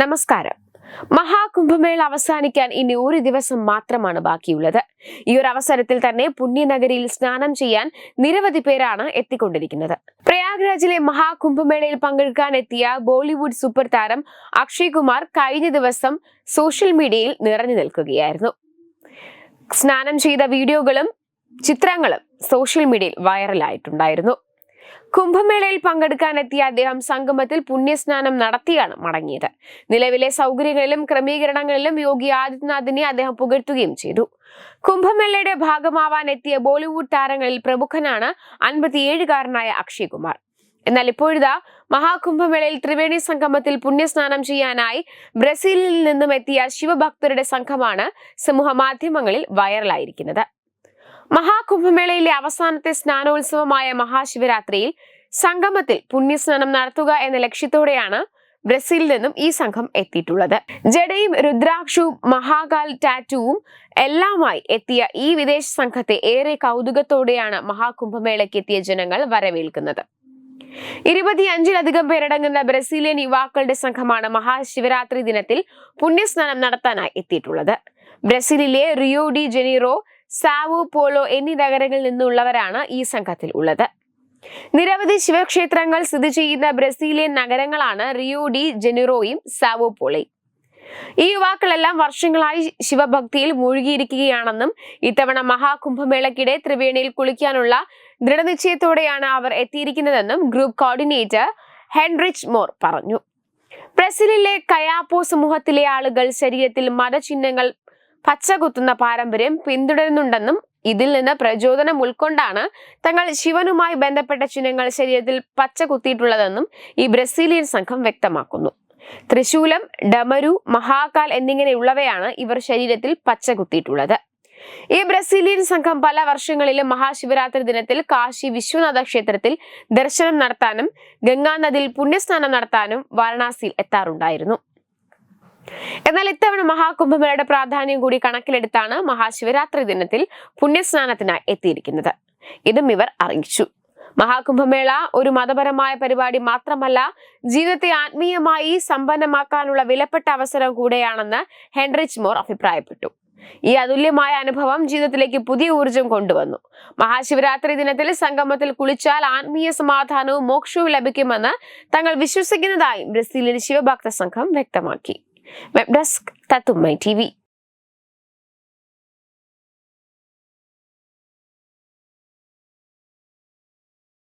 നമസ്കാരം. മഹാകുംഭമേള അവസാനിക്കാൻ ഇനി ഒരു ദിവസം മാത്രമാണ് ബാക്കിയുള്ളത്. ഈ ഒരു അവസരത്തിൽ തന്നെ പുണ്യനഗരിയിൽ സ്നാനം ചെയ്യാൻ നിരവധി പേരാണ് എത്തിക്കൊണ്ടിരിക്കുന്നത്. പ്രയാഗ്രാജിലെ മഹാകുംഭമേളയിൽ പങ്കെടുക്കാൻ എത്തിയ ബോളിവുഡ് സൂപ്പർ താരം അക്ഷയ് കുമാർ കഴിഞ്ഞ ദിവസം സോഷ്യൽ മീഡിയയിൽ നിറഞ്ഞു നിൽക്കുകയായിരുന്നു. സ്നാനം ചെയ്ത വീഡിയോകളും ചിത്രങ്ങളും സോഷ്യൽ മീഡിയയിൽ വൈറലായിട്ടുണ്ടായിരുന്നു. കുംഭമേളയിൽ പങ്കെടുക്കാനെത്തിയ അദ്ദേഹം സംഗമത്തിൽ പുണ്യസ്നാനം നടത്തിയാണ് മടങ്ങിയത്. നിലവിലെ സൗകര്യങ്ങളിലും ക്രമീകരണങ്ങളിലും യോഗി ആദിത്യനാഥിനെ അദ്ദേഹം പുകഴ്ത്തുകയും ചെയ്തു. കുംഭമേളയുടെ ഭാഗമാവാൻ എത്തിയ ബോളിവുഡ് താരങ്ങളിൽ പ്രമുഖനാണ് അൻപത്തിയേഴുകാരനായ അക്ഷയ് കുമാർ എന്നാൽ ഇപ്പോഴിതാ മഹാകുംഭമേളയിൽ ത്രിവേണി സംഗമത്തിൽ പുണ്യസ്നാനം ചെയ്യാനായി ബ്രസീലിൽ നിന്നും എത്തിയ ശിവഭക്തരുടെ സംഘമാണ് സമൂഹ മാധ്യമങ്ങളിൽ വൈറലായിരിക്കുന്നത്. മഹാകുംഭമേളയിലെ അവസാനത്തെ സ്നാനോത്സവമായ മഹാശിവരാത്രിയിൽ സംഗമത്തിൽ പുണ്യസ്നാനം നടത്തുക എന്ന ലക്ഷ്യത്തോടെയാണ് ബ്രസീലിൽ നിന്നും ഈ സംഘം എത്തിയിട്ടുള്ളത്. ജഡയും രുദ്രാക്ഷവും മഹാകാൽ ടാറ്റുവും എല്ലാമായി എത്തിയ ഈ വിദേശ സംഘത്തെ ഏറെ കൗതുകത്തോടെയാണ് മഹാകുംഭമേളയ്ക്ക് എത്തിയ ജനങ്ങൾ വരവേൽക്കുന്നത്. ഇരുപത്തിയഞ്ചിലധികം പേരടങ്ങുന്ന ബ്രസീലിയൻ യുവാക്കളുടെ സംഘമാണ് മഹാശിവരാത്രി ദിനത്തിൽ പുണ്യസ്നാനം നടത്താനായി എത്തിയിട്ടുള്ളത്. ബ്രസീലിലെ Rio de Janeiro Sao Paulo എന്നീ നഗരങ്ങളിൽ നിന്നുള്ളവരാണ് ഈ സംഘത്തിൽ ഉള്ളത്. നിരവധി ശിവക്ഷേത്രങ്ങൾ സ്ഥിതി ചെയ്യുന്ന ബ്രസീലിയൻ നഗരങ്ങളാണ് റിയോ ഡി ജെനിറോയും സാവോ പോളയും. ഈ യുവാക്കളെല്ലാം വർഷങ്ങളായി ശിവഭക്തിയിൽ മുഴുകിയിരിക്കുകയാണെന്നും ഇത്തവണ മഹാകുംഭമേളയ്ക്കിടെ ത്രിവേണിയിൽ കുളിക്കാനുള്ള ദൃഢനിശ്ചയത്തോടെയാണ് അവർ എത്തിയിരിക്കുന്നതെന്നും ഗ്രൂപ്പ് കോർഡിനേറ്റർ ഹെൻറിച്ച് മോർ പറഞ്ഞു. ബ്രസീലിലെ കയാപ്പോ സമൂഹത്തിലെ ആളുകൾ ശരീരത്തിൽ മതചിഹ്നങ്ങൾ പച്ചകുത്തുന്ന പാരമ്പര്യം പിന്തുടരുന്നുണ്ടെന്നും ഇതിൽ നിന്ന് പ്രചോദനം ഉൾക്കൊണ്ടാണ് തങ്ങൾ ശിവനുമായി ബന്ധപ്പെട്ട ചിഹ്നങ്ങൾ ശരീരത്തിൽ പച്ച കുത്തിയിട്ടുള്ളതെന്നും ഈ ബ്രസീലിയൻ സംഘം വ്യക്തമാക്കുന്നു. തൃശൂലം ഡമരു മഹാകാൽ എന്നിങ്ങനെയുള്ളവയാണ് ഇവർ ശരീരത്തിൽ പച്ച കുത്തിയിട്ടുള്ളത് ഈ ബ്രസീലിയൻ സംഘം പല വർഷങ്ങളിലും മഹാശിവരാത്രി ദിനത്തിൽ കാശി വിശ്വനാഥ ക്ഷേത്രത്തിൽ ദർശനം നടത്താനും ഗംഗാനദിയിൽ പുണ്യസ്നാനം നടത്താനും വാരണാസിയിൽ എത്താറുണ്ടായിരുന്നു. എന്നാൽ ഇത്തവണ മഹാകുംഭമേളയുടെ പ്രാധാന്യം കൂടി കണക്കിലെടുത്താണ് മഹാശിവരാത്രി ദിനത്തിൽ പുണ്യസ്നാനത്തിനായി എത്തിയിരിക്കുന്നത്. ഇതും ഇവർ അറിയിച്ചു. മഹാകുംഭമേള ഒരു മതപരമായ പരിപാടി മാത്രമല്ല ജീവിതത്തെ ആത്മീയമായി സമ്പന്നമാക്കാനുള്ള വിലപ്പെട്ട അവസരം കൂടെയാണെന്ന് ഹെൻറിച്ച് മോർ അഭിപ്രായപ്പെട്ടു. ഈ അതുല്യമായ അനുഭവം ജീവിതത്തിലേക്ക് പുതിയ ഊർജം കൊണ്ടുവന്നു. മഹാശിവരാത്രി ദിനത്തിൽ സംഗമത്തിൽ കുളിച്ചാൽ ആത്മീയ സമാധാനവും മോക്ഷവും ലഭിക്കുമെന്ന് തങ്ങൾ വിശ്വസിക്കുന്നതായി ബ്രസീലിയൻ ശിവഭക്ത സംഘം വ്യക്തമാക്കി. Web desk તાતુમય TV